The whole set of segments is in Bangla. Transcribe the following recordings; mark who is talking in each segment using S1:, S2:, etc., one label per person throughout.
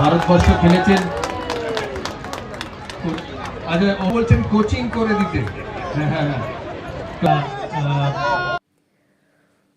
S1: ভারতবর্ষ খেলেছেন। আচ্ছা ও বলছেন কোচিং করে দিতে। হ্যাঁ হ্যাঁ হ্যাঁ।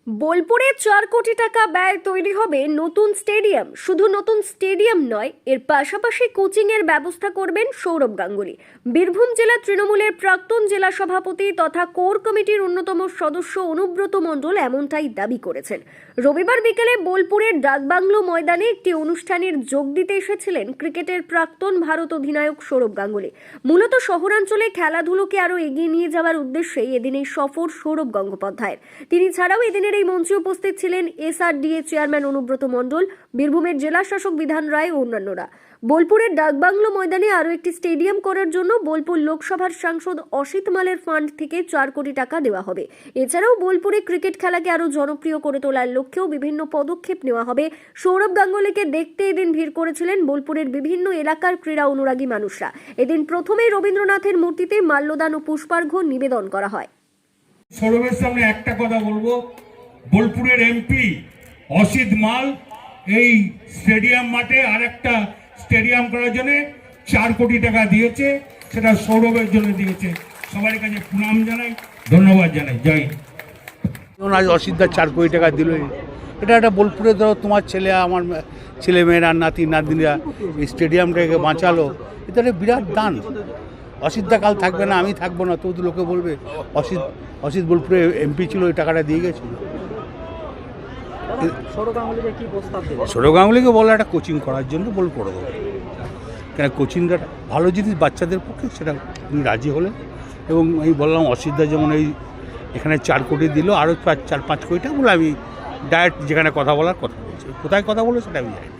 S2: বোলপুরে চার কোটি টাকা ব্যয় তৈরি হবে নতুন স্টেডিয়াম। শুধু নতুন স্টেডিয়াম নয়, এর পাশাপাশি কোচিং এর ব্যবস্থা করবেন সৌরভ গাঙ্গুলি। বীরভূম জেলা তৃণমূলের প্রাক্তন জেলা সভাপতি তথা কোর কমিটির অন্যতম সদস্য অনুব্রত মণ্ডল এমনটাই দাবি করেছেন। রবিবার বিকেলে বোলপুরের ডাকবাংলো ময়দানে একটি অনুষ্ঠানের যোগ দিতে এসেছিলেন ক্রিকেটের প্রাক্তন ভারত অধিনায়ক সৌরভ গাঙ্গুলি। মূলত শহরাঞ্চলে খেলাধুলোকে আরও এগিয়ে নিয়ে যাওয়ার উদ্দেশ্যেই এদিন এই সফর সৌরভ গঙ্গোপাধ্যায়ের। তিনি ছাড়াও এদিনের এই মঞ্চে উপস্থিত ছিলেন এসআরডিএ চেয়ারম্যান অনুব্রত মণ্ডল, বীরভূমের জেলা শাসক বিধান রায় ও অন্যান্যরা। বোলপুরের ডাকবাংলো ময়দানে আরও একটি স্টেডিয়াম করার জন্য বোলপুর লোকসভার সাংসদ অসিত মালের ফান্ড থেকে চার কোটি টাকা দেওয়া হবে। এছাড়াও বোলপুরে ক্রিকেট খেলাকে আরও জনপ্রিয় করে তোলার লক্ষ্যেও বিভিন্ন পদক্ষেপ নেওয়া হবে। সৌরভ গাঙ্গুলিকে দেখতে এদিন ভিড় করেছিলেন বোলপুরের বিভিন্ন এলাকার ক্রীড়া অনুরাগী মানুষরা। এদিন প্রথমেই রবীন্দ্রনাথের মূর্তিতে মাল্যদান ও পুষ্পার্ঘ্য নিবেদন করা হয়।
S3: সৌরভের সামনে একটা কথা বলব বোলপুরের এমপি অসিত মাল এই স্টেডিয়াম মাঠে আরেকটা স্টেডিয়াম করার জন্য চার কোটি টাকা দিয়েছে, সেটা সৌরভের জন্য দিয়েছে। সবার কাছে প্রণাম জানাই, ধন্যবাদ জানাই। জয়
S4: আজ অসিদ্ধা চার কোটি টাকা দিল। এটা একটা বোলপুরে ধরো, তোমার ছেলে, আমার ছেলে মেয়েরা, নাতি, নাতনিরা এই স্টেডিয়ামটাকে বাঁচালো। এটা একটা বিরাট দান। অসিদ্ধা কাল থাকবে না, আমি থাকব না তো লোকে বলবে, অসিত অসিত বোলপুরে এমপি ছিল ওই টাকাটা দিয়ে গেছিল। সৌরভ গাঙ্গুলিকে বলে একটা কোচিং করার জন্য বল করে দেবো। কেন কোচিংটা ভালো জিনিস বাচ্চাদের পক্ষে সেটা উনি রাজি হলেন। এবং আমি বললাম অসিদ্ধা যেমন এই এখানে চার কোটি দিল আরও চার পাঁচ কোটিটা বলে আমি ডাইরেক্ট যেখানে কথা বলার কথা বলছি। কোথায় কথা বলো সেটা আমি জানি।